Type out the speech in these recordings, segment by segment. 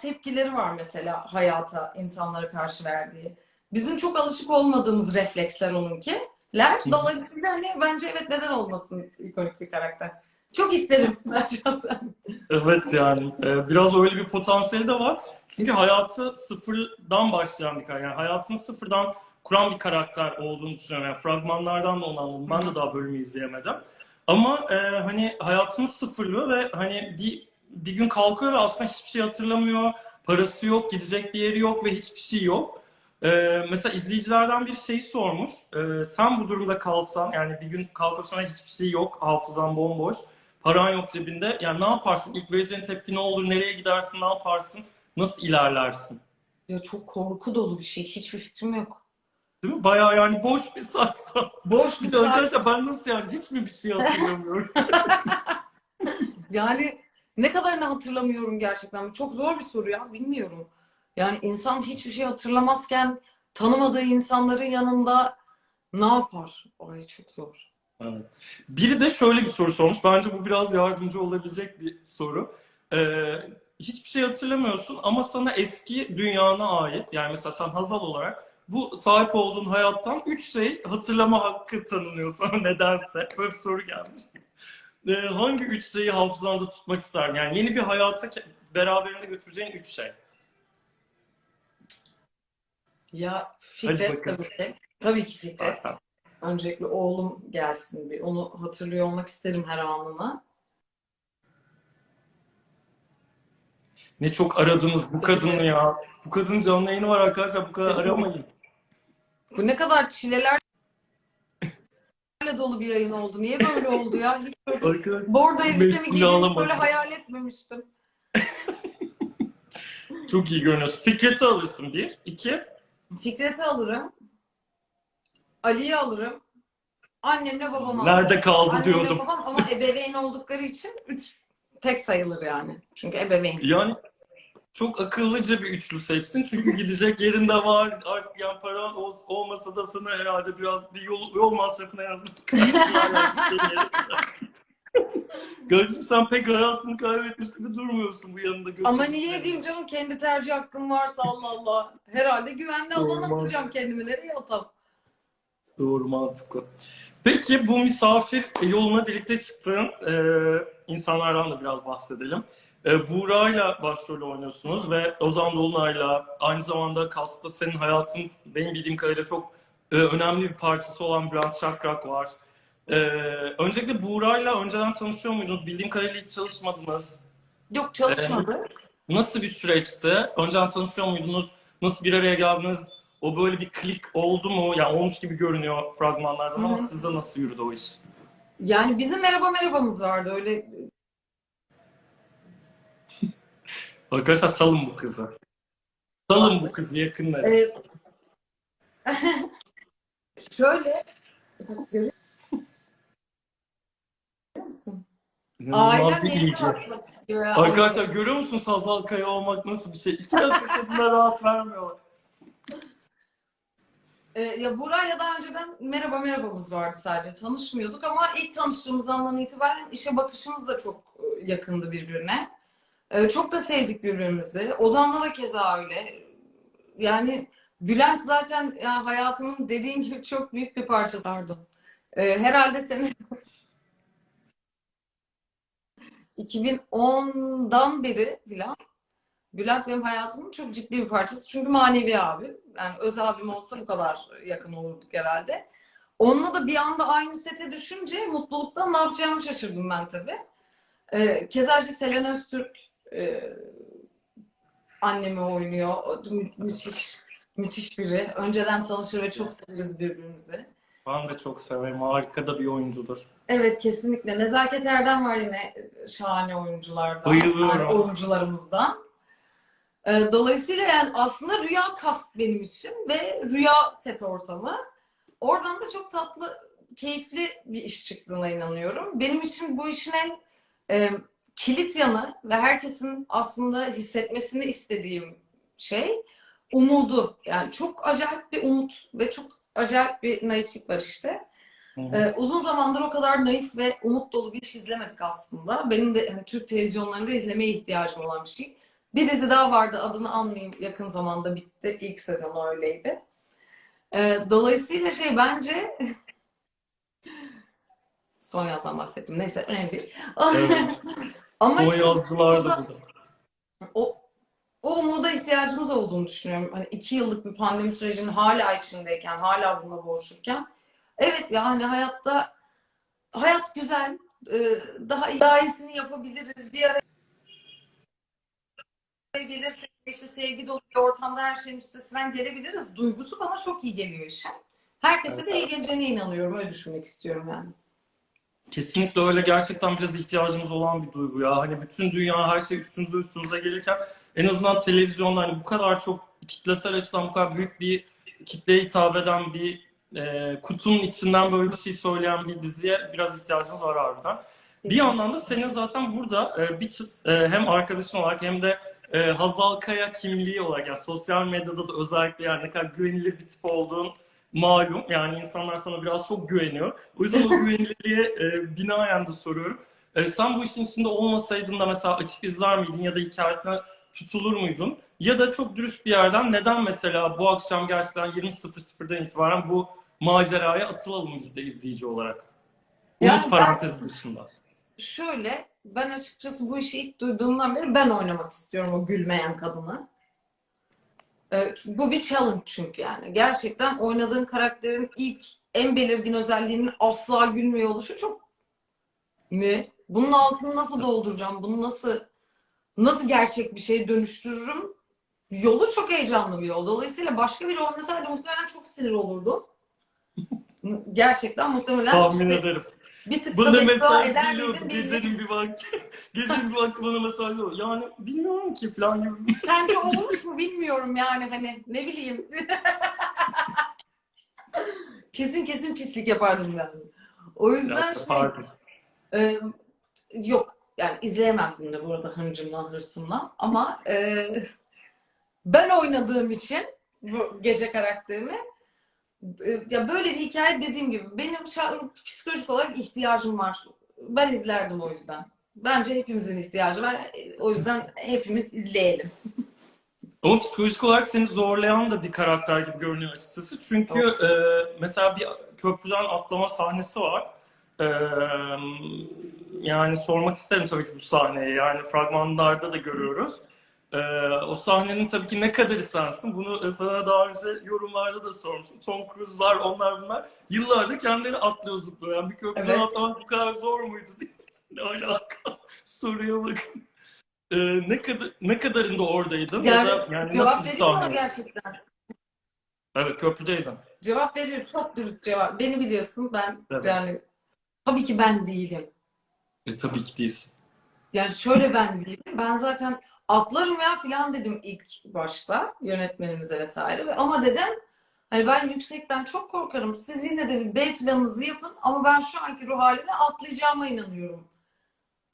tepkileri var mesela hayata, insanlara karşı verdiği. Bizim çok alışık olmadığımız refleksler onunkiler. Dolayısıyla hani bence evet neden olmasın ikonik bir karakter. Çok isterim şahsen. Evet yani e, biraz öyle bir potansiyeli de var. Çünkü hayatı sıfırdan başlayan bir karakter. Yani hayatını sıfırdan kuran bir karakter olduğunu düşünüyorum. Yani fragmanlardan da onu anladım. Ben de daha bölümü izleyemedim. Ama e, hani hayatını sıfırlıyor ve hani bir bir gün kalkıyor ve aslında hiçbir şey hatırlamıyor. Parası yok, gidecek bir yeri yok ve hiçbir şey yok. E, mesela izleyicilerden bir şey sormuş. E, sen bu durumda kalsan yani bir gün kalkıyorsun ve hiçbir şey yok, hafızan bomboş. Paran yok cebinde. Yani ne yaparsın? İlk vereceğin tepki ne olur? Nereye gidersin? Ne yaparsın? Nasıl ilerlersin? Ya çok korku dolu bir şey. Hiçbir fikrim yok. Değil mi? Bayağı yani boş bir sayfa. Boş bir arkadaşlar ben nasıl yani hiç mi bir şey hatırlamıyorum? Yani ne kadarını hatırlamıyorum gerçekten. Çok zor bir soru ya. Bilmiyorum. Yani insan hiçbir şey hatırlamazken tanımadığı insanların yanında ne yapar? Ay çok zor. Evet. Biri de şöyle bir soru sormuş. Bence bu biraz yardımcı olabilecek bir soru. Ee, hiçbir şey hatırlamıyorsun ama sana eski dünyana ait yani mesela sen Hazal olarak bu sahip olduğun hayattan üç şey hatırlama hakkı tanınıyor sana nedense. Böyle bir soru gelmiş. Ee, hangi üç şeyi hafızanda tutmak isterdin? Yani yeni bir hayata beraberinde götüreceğin üç şey. Ya Fikret tabii ki. Tabii ki Fikret. Zaten. Öncelikle oğlum gelsin bir. Onu hatırlıyor olmak isterim her anını. Ne çok aradınız bu kadını ya. Bu kadın canlı yayını var arkadaşlar bu kadar aramayın. Bu ne kadar çilelerle dolu bir yayın oldu. Niye böyle oldu ya? Hiç böyle Arkadaşlar bordo elbisemi giydiğimi böyle hayal etmemiştim. çok iyi görünüyorsun. Fikret'i alırsın bir. İki. Fikret'i alırım. Ali'yi alırım. Annemle babamı alırım. Nerede kaldı Annemle diyordum. babam ama ebeveyn oldukları için üç tek sayılır yani. Çünkü ebeveyn. Yani çok akıllıca bir üçlü seçtin. Çünkü gidecek yerinde var. Artık yani paran ol- olmasa da sana herhalde biraz bir yol, yol masrafına en azından Gazim sen pek hayatını kaybetmiş gibi durmuyorsun bu yanında. Ama götürmüş niye diyeyim canım kendi tercih hakkım varsa Allah Allah. Herhalde güvenli Doğru, atacağım kendimi. Nereye atam? Doğru mantıklı. Peki bu misafir yoluna birlikte çıktığın e, insanlardan da biraz bahsedelim. E, Buğra'yla başrol oynuyorsunuz ve Ozan Dolunay'la aynı zamanda kasta senin hayatın benim bildiğim kadarıyla çok e, önemli bir parçası olan Bülent Şakrak var. E, öncelikle Buğra'yla önceden tanışıyor muydunuz? Bildiğim kadarıyla hiç çalışmadınız. Yok çalışmadık. Nasıl bir süreçti? Önceden tanışıyor muydunuz? Nasıl bir araya geldiniz? O böyle bir klik oldu mu? Yani olmuş gibi görünüyor fragmanlardan ama Hı hı. sizde nasıl yürüdü o iş? Yani bizim merhaba merhabamız vardı. Öyle Arkadaşlar salın bu kızı. Salın bu kızı yakınlara. Ee, şöyle görüyor musun? İnanılmaz Ailem bir bakmak istiyor ya. Arkadaşlar görüyor musunuz Hazal Kaya olmak nasıl bir şey? İki dakika kadına rahat vermiyorlar. Ee, ya Buray'la daha önceden merhaba merhabamız vardı sadece. Tanışmıyorduk ama ilk tanıştığımız andan itibaren işe bakışımız da çok e, yakındı birbirine. Ee, çok da sevdik birbirimizi. Ozan'la da keza öyle. Yani Bülent zaten ya hayatımın dediğin gibi çok büyük bir parçası. Pardon. Ee, herhalde seni 2010'dan beri filan Bülent benim hayatımın çok ciddi bir parçası. Çünkü manevi abi. Yani öz abim olsa bu kadar yakın olurduk herhalde. Onunla da bir anda aynı sete düşünce mutluluktan ne yapacağımı şaşırdım ben tabii. Ee, keza Selen Öztürk e, annemi oynuyor. Mü- müthiş, müthiş biri. Önceden tanışır ve çok severiz birbirimizi. Ben de çok severim. Harika da bir oyuncudur. Evet kesinlikle. Nezaket Erdem var yine şahane oyunculardan. Bayılıyorum. Oyuncularımızdan. Ee, Dolayısıyla yani aslında rüya kast benim için ve rüya set ortamı. Oradan da çok tatlı, keyifli bir iş çıktığına inanıyorum. Benim için bu işin en e, kilit yanı ve herkesin aslında hissetmesini istediğim şey umudu. Yani çok acayip bir umut ve çok acayip bir naiflik var işte. Hı hı. Ee, uzun zamandır o kadar naif ve umut dolu bir iş izlemedik aslında. Benim de hani, Türk televizyonlarında izlemeye ihtiyacım olan bir şey. Bir dizi daha vardı adını anmayayım yakın zamanda bitti. İlk sezon öyleydi. Ee, dolayısıyla şey bence son yazdan bahsettim. Neyse önemli değil. Evet. Ama O şimdi yazdılar da burada- o, o umuda ihtiyacımız olduğunu düşünüyorum. Hani iki yıllık bir pandemi sürecinin hala içindeyken, hala bununla boğuşurken. Evet yani hayatta hayat güzel. Ee, Daha iyi, daha iyisini yapabiliriz. Bir araya gelirsek işte sevgi dolu bir ortamda her şeyin üstesinden gelebiliriz. Duygusu bana çok iyi geliyor işin. Herkese de iyi geleceğine inanıyorum. Öyle düşünmek istiyorum yani. Kesinlikle öyle gerçekten biraz ihtiyacımız olan bir duygu ya. Hani bütün dünya her şey üstümüze üstümüze gelirken en azından televizyonda hani bu kadar çok kitlesel açıdan bu kadar büyük bir kitleye hitap eden bir e, kutunun içinden böyle bir şey söyleyen bir diziye biraz ihtiyacımız var harbiden. Bir yandan da senin zaten burada e, bir çıt e, hem arkadaşın olarak hem de e, Hazal Kaya kimliği olarak yani sosyal medyada da özellikle yani ne kadar güvenilir bir tip olduğun malum. Yani insanlar sana biraz çok güveniyor. O yüzden o güvenilirliğe e, binaen de soruyorum. E, sen bu işin içinde olmasaydın da mesela açıp izler miydin ya da hikayesine tutulur muydun? Ya da çok dürüst bir yerden neden mesela bu akşam gerçekten 20.00'dan itibaren bu maceraya atılalım biz de izleyici olarak? Umut Yani ben- parantezi dışında. Şöyle, ben açıkçası bu işi ilk duyduğumdan beri ben oynamak istiyorum o gülmeyen kadını. Ee, bu bir challenge çünkü yani. Gerçekten oynadığın karakterin ilk en belirgin özelliğinin asla gülmüyor oluşu çok ne? Bunun altını nasıl dolduracağım? Bunu nasıl nasıl gerçek bir şeye dönüştürürüm? Yolu çok heyecanlı bir yol. Dolayısıyla başka biri olmasaydı muhtemelen çok sinir olurdu. Gerçekten muhtemelen Tahmin işte ederim. bir tık Bana da beddua mesaj geliyordu gecenin bir vakti. Gecenin bir vakti bana mesaj geliyordu. Yani bilmiyorum ki falan gibi. Sence olmuş mu bilmiyorum yani hani ne bileyim. kesin kesin pislik yapardım ben. O yüzden Ya, şey e, yok yani izleyemezsin de bu arada hıncımdan hırsımdan ama e, ben oynadığım için bu gece karakterini e, ya böyle bir hikaye dediğim gibi benim psikolojik olarak ihtiyacım var. Ben izlerdim o yüzden. Bence hepimizin ihtiyacı var. O yüzden hepimiz izleyelim. Ama psikolojik olarak seni zorlayan da bir karakter gibi görünüyor açıkçası. Çünkü e, mesela bir köprüden atlama sahnesi var. E, yani sormak isterim tabii ki bu sahneyi. Yani fragmanlarda da görüyoruz. E, o sahnenin tabii ki ne kadarı sensin? Bunu sana daha önce yorumlarda da sormuştum. Tom Cruise'lar onlar bunlar. Yıllardır kendileri atlıyor zıplıyor. Yani bir köprüden Evet. atlamak bu kadar zor muydu diye. Ne alaka? Soruya bakın. E, ne kadar ne kadarında oradaydın Yani ya da yani Cevap nasıl ona sahne? gerçekten. Evet köprüdeydin. Cevap veriyorum. Çok dürüst cevap. Beni biliyorsun ben Evet. yani tabii ki ben değilim. E, tabii ki değilsin. Yani şöyle ben değilim. Ben zaten atlarım ya falan dedim ilk başta yönetmenimize vesaire. Ve Ama dedim hani ben yüksekten çok korkarım. Siz yine de bir B planınızı yapın ama ben şu anki ruh haline atlayacağıma inanıyorum.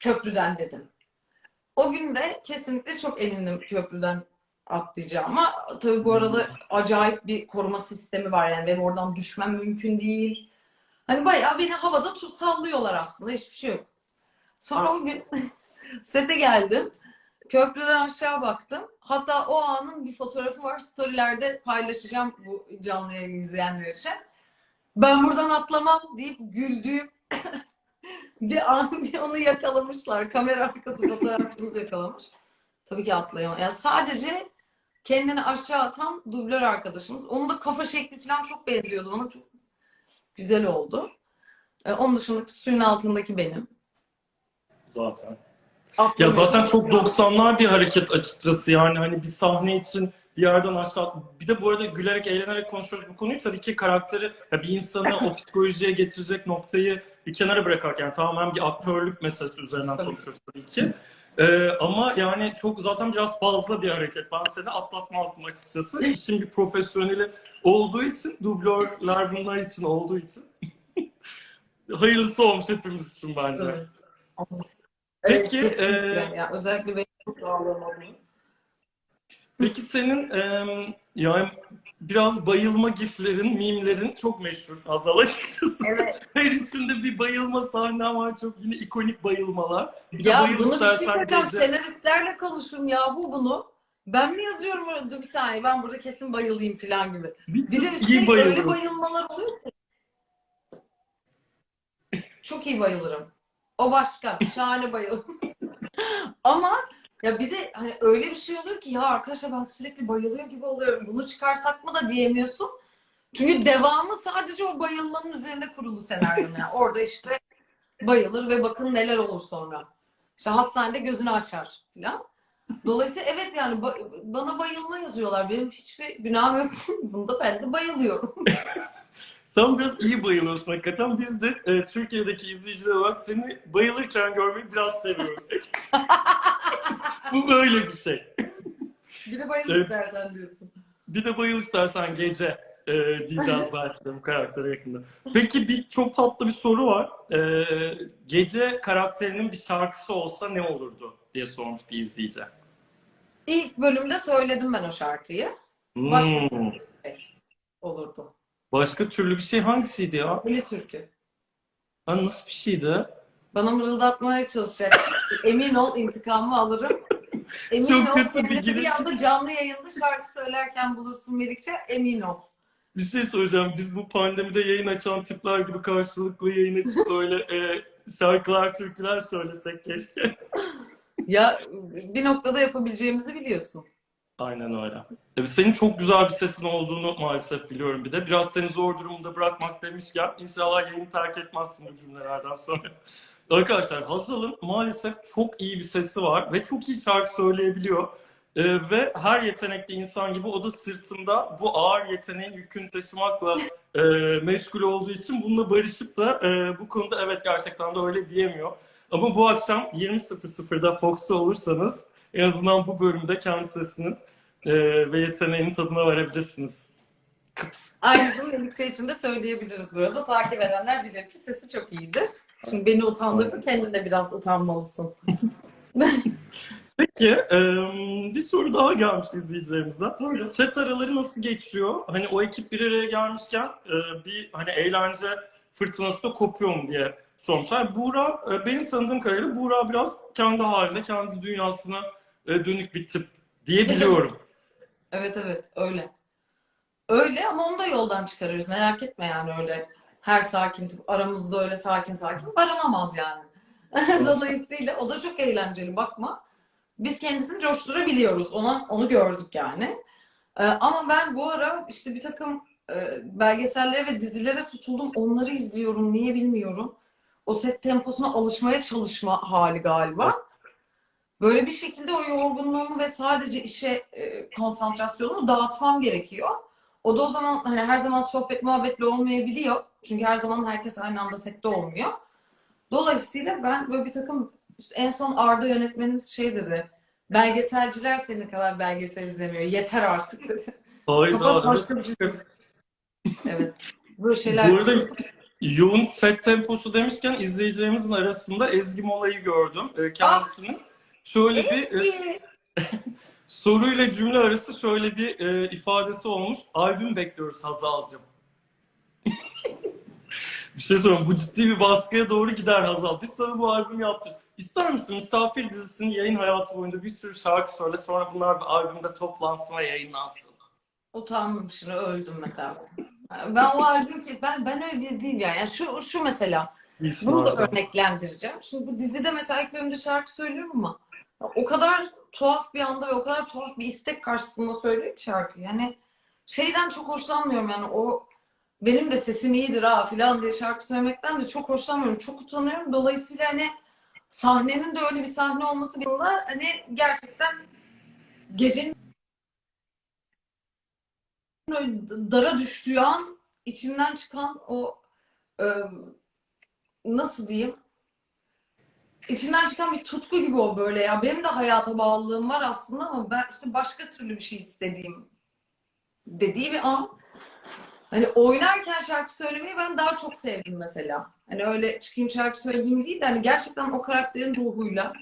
Köprüden dedim. O gün de kesinlikle çok emindim köprüden atlayacağıma. Tabii bu arada acayip bir koruma sistemi var yani benim oradan düşmem mümkün değil. Hani bayağı beni havada tut sallıyorlar aslında hiçbir şey yok. Sonra o gün sete geldim. Köprüden aşağı baktım. Hatta o anın bir fotoğrafı var. Storylerde paylaşacağım bu canlı yayını izleyenler için. Ben buradan atlamam deyip güldüğüm bir an bir onu yakalamışlar. Kamera arkası fotoğrafçımız yakalamış. Tabii ki atlayamam. Yani sadece kendini aşağı atan dublör arkadaşımız. Onun da kafa şekli falan çok benziyordu bana. Çok güzel oldu. Ee, onun dışında suyun altındaki benim. Zaten. Ya Atlamıyorsun. zaten çok 90'lar bir hareket açıkçası yani hani bir sahne için bir yerden aşağı bir de bu arada gülerek eğlenerek konuşuyoruz bu konuyu tabii ki karakteri ya bir insanı o psikolojiye getirecek noktayı bir kenara bırakarak yani tamamen bir aktörlük meselesi üzerinden konuşuyoruz tabii ki. Ee, ama yani çok zaten biraz fazla bir hareket. Ben seni atlatmazdım açıkçası. İşin bir profesyoneli olduğu için, dublörler bunlar için olduğu için. Hayırlısı olmuş hepimiz için bence. Evet. Peki, Evet, kesinlikle. e, Ya özellikle benim sağlığım. Peki senin em, yani biraz bayılma giflerin, mimlerin çok meşhur Hazal açıkçası. Evet. Her işinde bir bayılma sahne var. Çok yine ikonik bayılmalar. Bir Ya bunu bir şey söyleyeceğim. gece. Senaristlerle konuşun ya bu bunu. Ben mi yazıyorum? Dur bir saniye ben burada kesin bayılayım falan gibi. Bir Bir de iyi öyle bayılıyorum. bayılmalar oluyor ki. Çok iyi bayılırım. O başka. Şahane bayılırım. Ama ya bir de hani öyle bir şey oluyor ki ya arkadaşlar ben sürekli bayılıyor gibi oluyorum. Bunu çıkarsak mı da diyemiyorsun. Çünkü devamı sadece o bayılmanın üzerine kurulu senaryo. Yani orada işte bayılır ve bakın neler olur sonra. İşte hastanede gözünü açar falan. Dolayısıyla evet yani ba- bana bayılma yazıyorlar. Benim hiçbir günahım yok. Bunda ben de bayılıyorum. Sen biraz iyi bayılıyorsun hakikaten. Biz de e, Türkiye'deki izleyiciler olarak seni bayılırken görmeyi biraz seviyoruz. Bu böyle bir şey. Bir de bayıl Evet. istersen diyorsun. Bir de bayıl istersen gece e, diyeceğiz belki de bu karaktere yakında. Peki bir çok tatlı bir soru var. E, gece karakterinin bir şarkısı olsa ne olurdu diye sormuş bir izleyici. İlk bölümde söyledim ben o şarkıyı. Başka- Hmm. Olurdu. Başka türlü bir şey hangisiydi ya? Milli türkü. Ha, nasıl bir şeydi? Bana mırıldatmaya çalışacak. Emin ol intikamımı alırım. Emin Çok ol kötü bir bir giriş. anda canlı yayında şarkı söylerken bulursun Melikşah. Emin ol. Bir şey söyleyeceğim. Biz bu pandemide yayın açan tipler gibi karşılıklı yayın açıp böyle e, şarkılar, türküler söylesek keşke. Ya bir noktada yapabileceğimizi biliyorsun. Aynen öyle. Evet, senin çok güzel bir sesin olduğunu maalesef biliyorum bir de. Biraz seni zor durumda bırakmak demişken inşallah yayını terk etmezsin bu cümlelerden sonra. Arkadaşlar Hazal'ın maalesef çok iyi bir sesi var ve çok iyi şarkı söyleyebiliyor. Ee, ve her yetenekli insan gibi o da sırtında bu ağır yeteneğin yükünü taşımakla e, meşgul olduğu için bununla barışıp da e, bu konuda evet gerçekten de öyle diyemiyor. Ama bu akşam 20.00'da Fox'ta olursanız en azından bu bölümde kendi sesinin e, ve yeteneğinin tadına varabilirsiniz. Kıps. Aynısını Melikşah için de söyleyebiliriz bu arada. Takip edenler bilir ki sesi çok iyidir. Şimdi beni utandırdı. Kendin de biraz utanmalısın. Peki e, bir soru daha gelmiş izleyicilerimizden. Böyle set araları nasıl geçiyor? Hani o ekip bir araya gelmişken e, bir hani eğlence fırtınası da kopuyor mu diye sormuşlar. Buğra, e, benim tanıdığım kadarıyla Buğra biraz kendi haline, kendi dünyasına e, dönük bir tip diye biliyorum. Evet evet öyle. Öyle ama onu da yoldan çıkarırız. Merak etme yani öyle. Her sakin tip aramızda öyle sakin sakin barınamaz yani. Dolayısıyla o da çok eğlenceli bakma. Biz kendisini coşturabiliyoruz. Ona, onu gördük yani. Ee, ama ben bu ara işte bir takım e, belgesellere ve dizilere tutuldum. Onları izliyorum. Niye bilmiyorum. O set temposuna alışmaya çalışma hali galiba. Böyle bir şekilde o yorgunluğumu ve sadece işe e, konsantrasyonumu dağıtmam gerekiyor. O da o zaman hani her zaman sohbet muhabbetle olmayabiliyor. Çünkü her zaman herkes aynı anda sette olmuyor. Dolayısıyla ben böyle bir takım işte en son Arda yönetmenimiz şey dedi. Belgeselciler senin kadar belgesel izlemiyor. Yeter artık dedi. Hayda. Kapat evet. başka bir şey. Evet. Böyle şeyler. Bu arada yoğun set temposu demişken izleyicilerimizin arasında Ezgi Mola'yı gördüm. E, kendisinin şöyle bir e, soruyla cümle arası şöyle bir e, ifadesi olmuş. Albüm bekliyoruz Hazal'cığım. bir şey söyleyeyim. Bu ciddi bir baskıya doğru gider Hazal. Biz sana bu albüm yaptırırız. İster misin Misafir dizisinin yayın hayatı boyunca bir sürü şarkı söyle sonra bunlar bir albümde toplansın ve yayınlansın. Utandım şimdi öldüm mesela. Ben o albüm ki ben ben öyle bir değilim yani. yani şu şu mesela İyisin Bunu da abi. örneklendireceğim. Şimdi bu dizide mesela ilk bölümde şarkı söylüyorum ama o kadar tuhaf bir anda ve o kadar tuhaf bir istek karşısında söylüyor şarkı. Yani şeyden çok hoşlanmıyorum yani o benim de sesim iyidir ha filan diye şarkı söylemekten de çok hoşlanmıyorum. Çok utanıyorum. Dolayısıyla hani sahnenin de öyle bir sahne olması bana hani gerçekten gecenin dara düştüğü an içinden çıkan o e, nasıl diyeyim? İçinden çıkan bir tutku gibi o böyle ya. Benim de hayata bağlılığım var aslında ama ben işte başka türlü bir şey istediğim dediği bir an. Hani oynarken şarkı söylemeyi ben daha çok sevdim mesela. Hani öyle çıkayım şarkı söyleyeyim değil de hani gerçekten o karakterin ruhuyla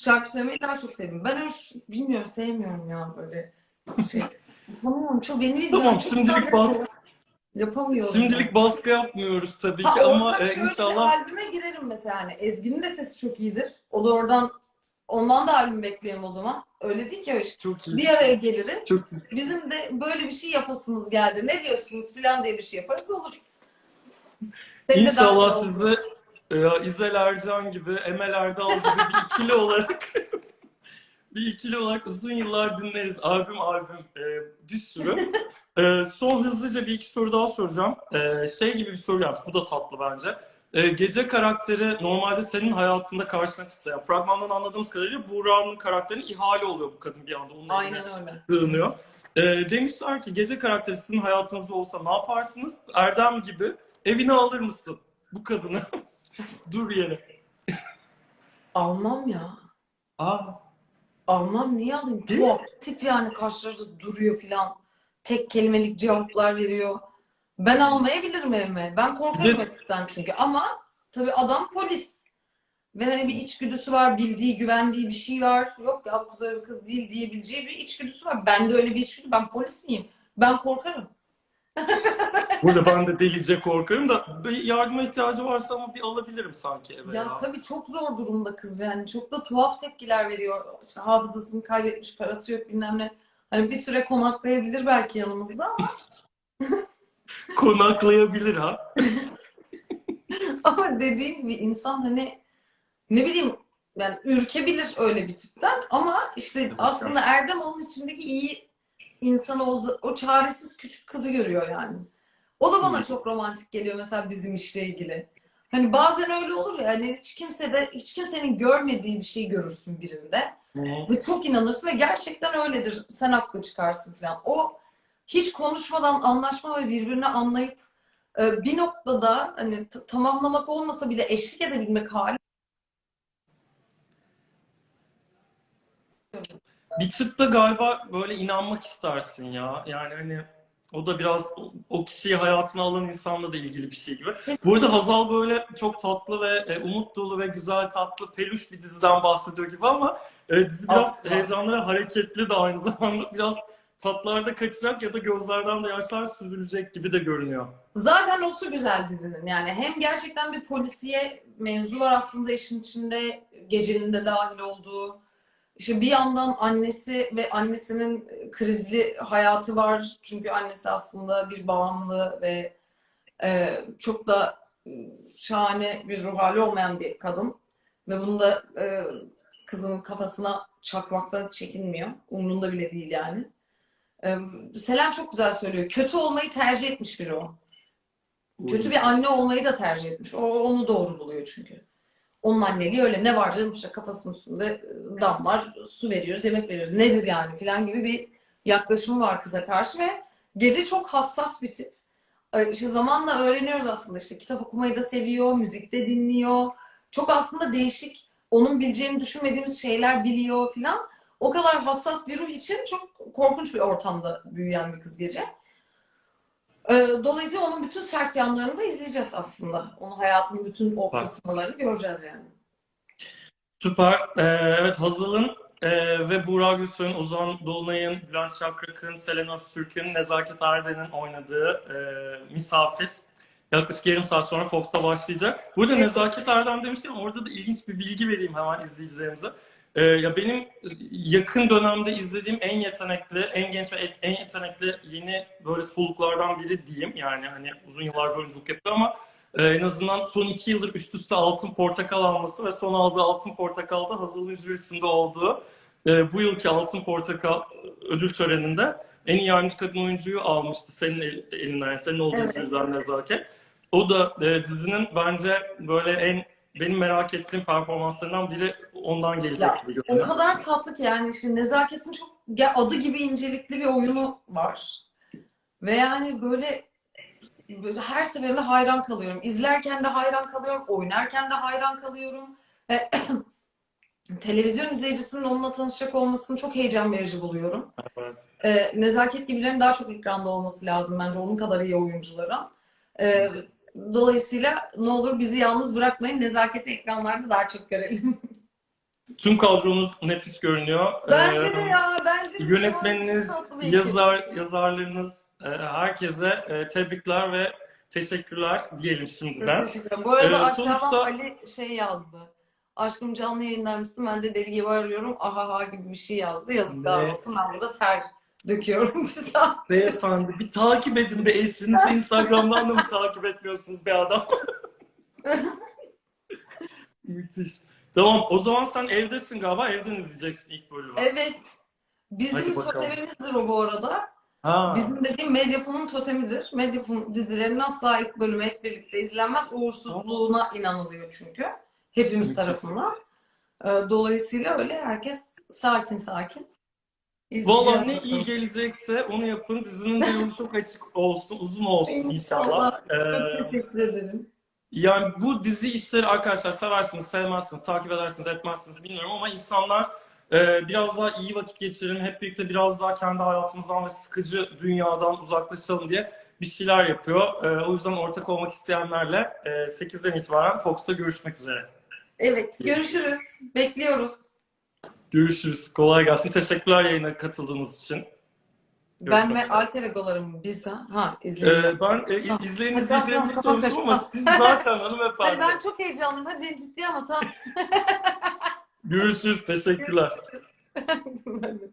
Şarkı söylemeyi daha çok sevdim. Ben öyle bilmiyorum sevmiyorum ya böyle şey. Tamam çok beni. Tamam, şimdilik bas- Yapamıyorum. Şimdilik baskı yapmıyoruz tabii Ha, ki ama e, inşallah albüme girerim mesela hani Ezgi'nin de sesi çok iyidir. O da oradan ondan da albüm bekleyelim o zaman. Öyle değil ki o iş. çok iyi. Bir araya geliriz. Çok Bizim de böyle bir şey yapasımız geldi. Ne diyorsunuz filan diye bir şey yaparız olur. Senin İnşallah sizi e, İzel Ercan gibi, Emel Erdal gibi bir ikili olarak bir ikili olarak uzun yıllar dinleriz. Albüm albüm e, bir sürü. E, son hızlıca bir iki soru daha soracağım. E, şey gibi bir soru yapmış. Bu da tatlı bence. E, gece karakteri normalde senin hayatında karşına çıksa. Yani fragmandan anladığımız kadarıyla Buğra'nın karakterinin ihale oluyor bu kadın bir anda. Onun Aynen öyle. sığınıyor. E, demişler ki gece karakteri sizin hayatınızda olsa ne yaparsınız? Erdem gibi evine alır mısın bu kadını? Dur yere. Almam ya. Aa, Almam niye alayım? Tuhaf tip yani karşılarda duruyor filan. Tek kelimelik cevaplar veriyor. Ben almayabilirim evime. Ben korkarım heriften çünkü. Ama tabii adam polis. Ve hani bir içgüdüsü var, bildiği, güvendiği bir şey var. Yok ya bu kız öyle bir kız değil diyebileceği bir içgüdüsü var. Bende öyle bir içgüdü. Ben polis miyim? Ben korkarım. burada ben de delice korkarım da bir yardıma ihtiyacı varsa ama bir alabilirim sanki eve Ya ya. tabii çok zor durumda kız yani çok da tuhaf tepkiler veriyor. İşte hafızasını kaybetmiş, parası yok bilmem ne. Hani bir süre konaklayabilir belki yanımızda ama Konaklayabilir ha. Ama dediğim bir insan hani ne bileyim yani ürkebilir öyle bir tipten ama işte aslında Erdem onun içindeki iyi insan o, o çaresiz küçük kızı görüyor yani. O da bana Hı. çok romantik geliyor mesela bizim işle ilgili. Hani bazen öyle olur ya hani hiç kimse de hiç kimsenin görmediği bir şey görürsün birinde ve çok inanırsın ve gerçekten öyledir. Sen haklı çıkarsın falan. O hiç konuşmadan anlaşma ve birbirini anlayıp e, bir noktada hani tamamlamak olmasa bile eşlik edebilmek hali. Bir çıtta galiba böyle inanmak istersin ya. Yani hani o da biraz o- kişiyi hayatına alan insanla da ilgili bir şey gibi. Bu arada Hazal böyle çok tatlı ve e, umut dolu ve güzel tatlı peluş bir diziden bahsediyor gibi ama e, dizi biraz Asla. heyecanlı ve hareketli de aynı zamanda biraz tatlarda kaçacak ya da gözlerden de yaşlar süzülecek gibi de görünüyor. Zaten o su güzel dizinin yani hem gerçekten bir polisiye mevzu var aslında işin içinde gecenin de dahil olduğu. İşte bir yandan annesi ve annesinin krizli hayatı var. Çünkü annesi aslında bir bağımlı ve e, çok da e, şahane bir ruh hali olmayan bir kadın. Ve bunu da e, kızın kafasına çakmaktan çekinmiyor. Umrunda bile değil yani. E, Selen çok güzel söylüyor. Kötü olmayı tercih etmiş biri o. Kötü bir anne olmayı da tercih etmiş. O onu doğru buluyor çünkü. Onun anneliği öyle ne var canım işte kafasının üstünde e, dam var, su veriyoruz, yemek veriyoruz. Nedir yani filan gibi bir yaklaşımı var kıza karşı ve gece çok hassas bir tip. Ee, İşte zamanla öğreniyoruz aslında işte kitap okumayı da seviyor, müzik de dinliyor. Çok aslında değişik, onun bileceğini düşünmediğimiz şeyler biliyor filan. O kadar hassas bir ruh için çok korkunç bir ortamda büyüyen bir kız gece. Ee, Dolayısıyla onun bütün sert yanlarını da izleyeceğiz aslında. Onun hayatının bütün o fırtınalarını göreceğiz yani. Süper. Ee, evet Hazal'ın e, ve Buğra Gülsoy'un, Ozan Dolunay'ın, Bülent Şakrak'ın, Selena Sürkün, Nezaket Erden'in oynadığı e, Misafir yaklaşık yarım saat sonra Fox'ta başlayacak. Burada Evet. Nezaket Erden demişken orada da ilginç bir bilgi vereyim hemen izleyicilerimize. Ee, ya benim yakın dönemde izlediğim en yetenekli, en genç ve en yetenekli yeni böyle soluklardan biri diyeyim. Yani hani uzun yıllarca oyunculuk yapıyor ama ee, en azından son iki yıldır üst üste altın portakal alması ve son aldığı altın portakalda Hazal'ın jürisinde olduğu e, bu yılki altın portakal ödül töreninde en iyi yardımcı kadın oyuncuyu almıştı senin el- elinden, yani senin olduğun Evet. jüriden nezaket. O da e, dizinin bence böyle en benim merak ettiğim performanslarından biri ondan gelecek Ya, gibi O görünüyor. kadar tatlı ki yani şimdi Nezaket'in çok adı gibi incelikli bir oyunu var. Ve yani böyle, böyle her seferinde hayran kalıyorum. İzlerken de hayran kalıyorum, oynarken de hayran kalıyorum. Ve televizyon izleyicisinin onunla tanışacak olmasını çok heyecan verici buluyorum. Evet. Ee, Nezaket gibilerin daha çok ekranda olması lazım bence onun kadar iyi oyuncuların. Ee, dolayısıyla ne olur bizi yalnız bırakmayın. Nezaketi ekranlarda daha çok görelim. Tüm kadronuz nefis görünüyor. Bence Ee, de ya, bence de. Yönetmeniniz, Çok yazar, yazarlarınız, e, herkese e, tebrikler ve teşekkürler diyelim Çok şimdiden. teşekkür ederim. Bu arada Ee, aşağıdan sonuçta- Ali şey yazdı. Aşkım canlı yayınlar mısın? Ben de deli gibi arıyorum. Ahaha gibi bir şey yazdı. Yazıklar Ne? olsun. Ben burada ter döküyorum bir saat. Beyefendi bir takip edin be eşinizi Instagram'dan da mı takip etmiyorsunuz be adam? Müthiş. Tamam o zaman sen evdesin galiba evden izleyeceksin ilk bölümü. Evet. Hadi Bizim bakalım. totemimizdir o bu arada. Ha. Bizim dediğim Medyapım'ın totemidir. Medyapım dizilerinin asla ilk bölümü hep birlikte izlenmez. Uğursuzluğuna inanılıyor çünkü. Hepimiz Müthiş. tarafından. Ee, Dolayısıyla öyle herkes sakin sakin. Valla ne iyi gelecekse onu yapın. Dizinin de yolu çok açık olsun, uzun olsun inşallah. Ee, Çok teşekkür ederim. Yani bu dizi işleri arkadaşlar seversiniz, sevmezsiniz, takip edersiniz, etmezsiniz bilmiyorum ama insanlar e, biraz daha iyi vakit geçirelim, hep birlikte biraz daha kendi hayatımızdan ve sıkıcı dünyadan uzaklaşalım diye bir şeyler yapıyor. E, o yüzden ortak olmak isteyenlerle e, 8'den itibaren Fox'ta görüşmek üzere. Evet, görüşürüz. Bekliyoruz. Görüşürüz. Kolay gelsin. Teşekkürler yayına katıldığınız için. Ben ve alter egolarım biz ha. Ha, izleyeceğim. E, ben e, Tamam. Hadi izleyicilerim tamam, hiç tamam, sormuştum ama siz zaten Hadi hanımefendi. ben çok heyecanlıyım. Hadi beni ciddiye ama tamam. Görüşürüz. Teşekkürler. Hadi.